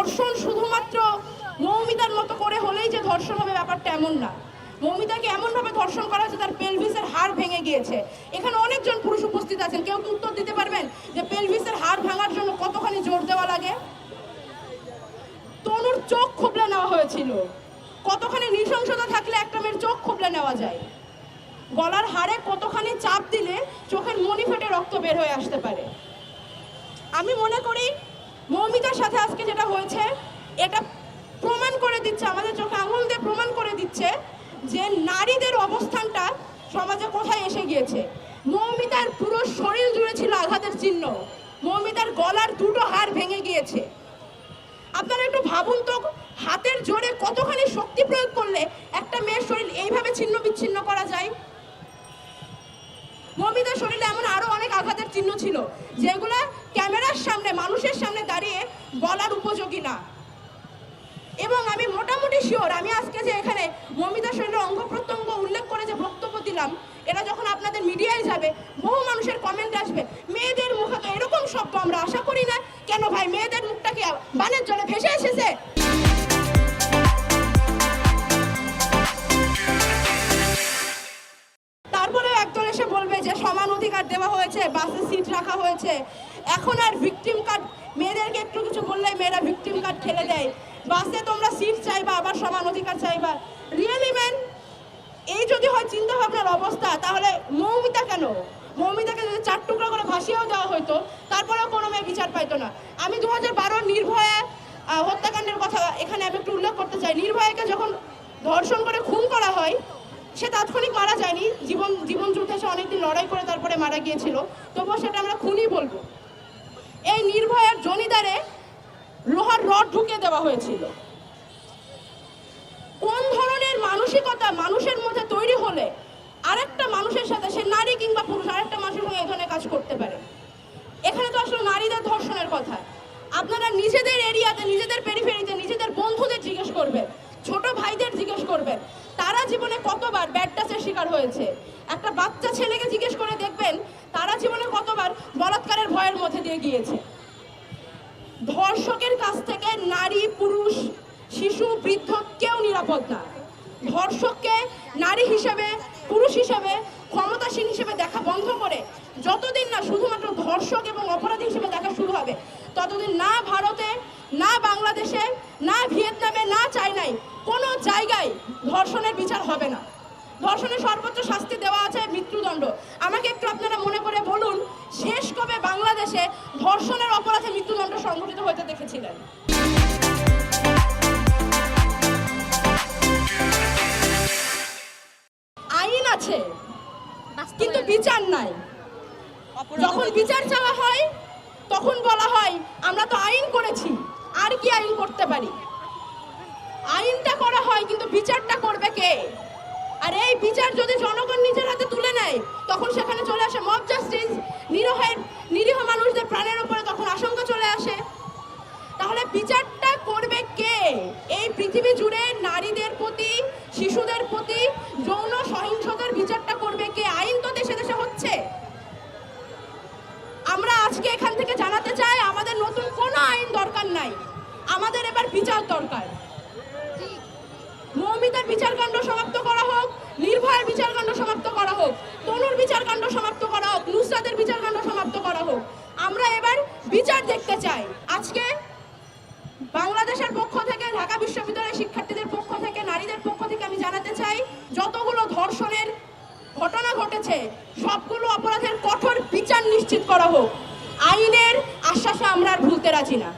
ধর্ষণ শুধুমাত্র মৌমিতার মতো করে হলেই যে ধর্ষণ হবে ব্যাপারটা এমন না। মৌমিতাকে এমনভাবে ধর্ষণ করা হয়েছে, তার পেলভিসের হাড় ভেঙে গিয়েছে। এখানে অনেকজন পুরুষ উপস্থিত আছেন, কেউ কি উত্তর দিতে পারবেন যে পেলভিসের হাড় ভাঙার জন্য কতখানি জোর দেওয়া লাগে? তনুর চোখ খুবলে নেওয়া হয়েছিল। কতখানি নৃশংসতা থাকলে একটা মেয়ের চোখ খুবলে নেওয়া যায়? গলার হাড়ে কতখানি চাপ দিলে চোখের মনি ফেটে রক্ত বের হয়ে আসতে পারে? আমি মনে করি মৌমিতার সাথে আজকে যেটা হয়েছে, এটা প্রমাণ করে দিচ্ছে, আমাদের চোখে আঙুল দিয়ে প্রমাণ করে দিচ্ছে যে নারীদের অবস্থানটা সমাজে কোথায় এসে গিয়েছে। মৌমিতার পুরো শরীর জুড়ে ছিল আঘাতের চিহ্ন। মৌমিতার গলার দুটো হাড় ভেঙে গিয়েছে। আপনারা একটু ভাবুন তো, হাতের জোরে কতখানি শক্তি প্রয়োগ করলে একটা মেয়ের শরীর এইভাবে ছিন্ন বিচ্ছিন্ন করা যায়? মৌমিতার শরীরে এমন আরও অনেক আঘাতের চিহ্ন ছিল, যেগুলো সামনে, মানুষের সামনে দাঁড়িয়ে বলার উপযোগী না। এবং আমি মোটামুটি শিওর আমি আজকে যে এখানে মমিতার শরীরের অঙ্গ প্রত্যঙ্গ উল্লেখ করে যে বক্তব্য দিলাম, এটা যখন আপনাদের মিডিয়ায় যাবে, বহু মানুষের কমেন্ট আসবে, মেয়েদের মুখে তো এরকম শব্দ আমরা আশা করি না। কেন ভাই, মেয়েদের মুখটা কি বানের জলে ভেসে এসেছে? তারপরে একজন এসে বলবে যে সমান অধিকার দেওয়া হয়েছে, বাসে সিট রাখা হয়েছে। এখন আর ভিকটিম কার্ড মেয়েদেরকে একটু কিছু বললে মেয়েরা ভিকটিম কার্ড খেলে দেয়। বাসে তোমরা সিট চাইবা, আবার সমান অধিকার চাইবা। রিয়েলি ম্যান এই যদি হয় চিন্তা ভাবনার অবস্থা, তাহলে মৌমিতা কেন? মৌমিতাকে যদি চার টুকরা করে ভাসিয়েও দেওয়া হতো তারপরেও কোনো মেয়ে বিচার পাইতো না। আমি দু হাজার বারোর নির্ভয়া হত্যাকাণ্ডের কথা এখানে আমি একটু উল্লেখ করতে চাই। নির্ভয়াকে যখন ধর্ষণ করে খুন করা হয়, সে তাৎক্ষণিক মারা যায়নি। জীবন জীবন যুদ্ধে সে অনেকদিন লড়াই করে তারপরে মারা গিয়েছিল। তবুও সেটা আমরা খুনই বলব। এই নির্ভয়ার জমিদারে লোহার রড ঢুকিয়ে দেওয়া হয়েছিল। কোন ধরনের মানসিকতা মানুষের মধ্যে তৈরি হলে আরেকটা মানুষের সাথে, সে নারী কিংবা পুরুষ, আরেকটা মানুষের সঙ্গে ধরনের কাজ করতে পারে? এখানে তো আসলে নারীদের ধর্ষণের কথা। আপনারা নিজেদের এরিয়াতে, নিজেদের পেরিফেরিতে নিজেদের বন্ধুদের জিজ্ঞেস করবেন, ছোট ভাইদের জিজ্ঞেস করবেন। তারা জীবনে কতবার ব্যাড টাচের শিকার হয়েছে? একটা বাচ্চা ছেলেকে জিজ্ঞেস করে দেখবেন তারা জীবনে কতবার বলাৎকারের ভয়ের মধ্যে দিয়ে গিয়েছে? ধর্ষকের কাছ থেকে নারী, পুরুষ, শিশু, বৃদ্ধ কেউ নিরাপদ না। ধর্ষককে নারী হিসেবে, পুরুষ হিসেবে, ক্ষমতাসীন হিসেবে দেখা বন্ধ করে যতদিন না শুধুমাত্র ধর্ষক এবং অপরাধী হিসেবে দেখা শুরু হবে, ততদিন না ভারতে, না বাংলাদেশে, না ভিয়েতনামে, না চাইনায় কোনো জায়গায় ধর্ষণের বিচার হবে না। ধর্ষণের সর্বোচ্চ শাস্তি দেওয়া মৃত্যুদণ্ড আমাকে একটু আপনারা মনে করে বলুন শেষ কবে বাংলাদেশে ধর্ষণের অপরাধে মৃত্যুদণ্ড সংঘটিত হতে দেখেছিলেন? আইন আছে কিন্তু বিচার নাই। যখন বিচার চাওয়া হয় তখন বলা হয় আমরা তো আইন করেছি আর কি আইন করতে পারি? আইনটা করা হয় কিন্তু বিচারটা করবে কে? আর এই বিচার যদি জনগণ নিজের হাতে তুলে নেয়, তখন সেখানে চলে আসে মব জাস্টিস নিরহের নিরীহ মানুষদের প্রাণের উপরে তখন আশঙ্কা চলে আসে। তাহলে বিচারটা করবে কে? এই পৃথিবী জুড়ে নারীদের প্রতি, শিশুদের প্রতি যৌন সহিংসতার বিচারটা করবে কে? আইন তো দেশে দেশে হচ্ছে। আমরা আজকে এখান থেকে জানাতে চাই, আমাদের নতুন কোনো আইন দরকার নাই। আমাদের এবার বিচার দরকার। মৌমিতার বিচারকাণ্ড সমাপ্ত করা হোক, নির্ভয়ের বিচারকাণ্ড সমাপ্ত করা হোক, তনুর বিচারকাণ্ড সমাপ্ত করা হোক, নুসরাতের বিচারকাণ্ড সমাপ্ত করা হোক। আমরা এবার বিচার দেখতে চাই। আজকে বাংলাদেশের পক্ষ থেকে, ঢাকা বিশ্ববিদ্যালয়ের শিক্ষার্থীদের পক্ষ থেকে, নারীদের পক্ষ থেকে আমি জানাতে চাই, যতগুলো ধর্ষণের ঘটনা ঘটেছে, সবগুলো অপরাধের কঠোর বিচার নিশ্চিত করা হোক। আইনের আশ্বাসে আমরা আর ভুলতে রাজি না।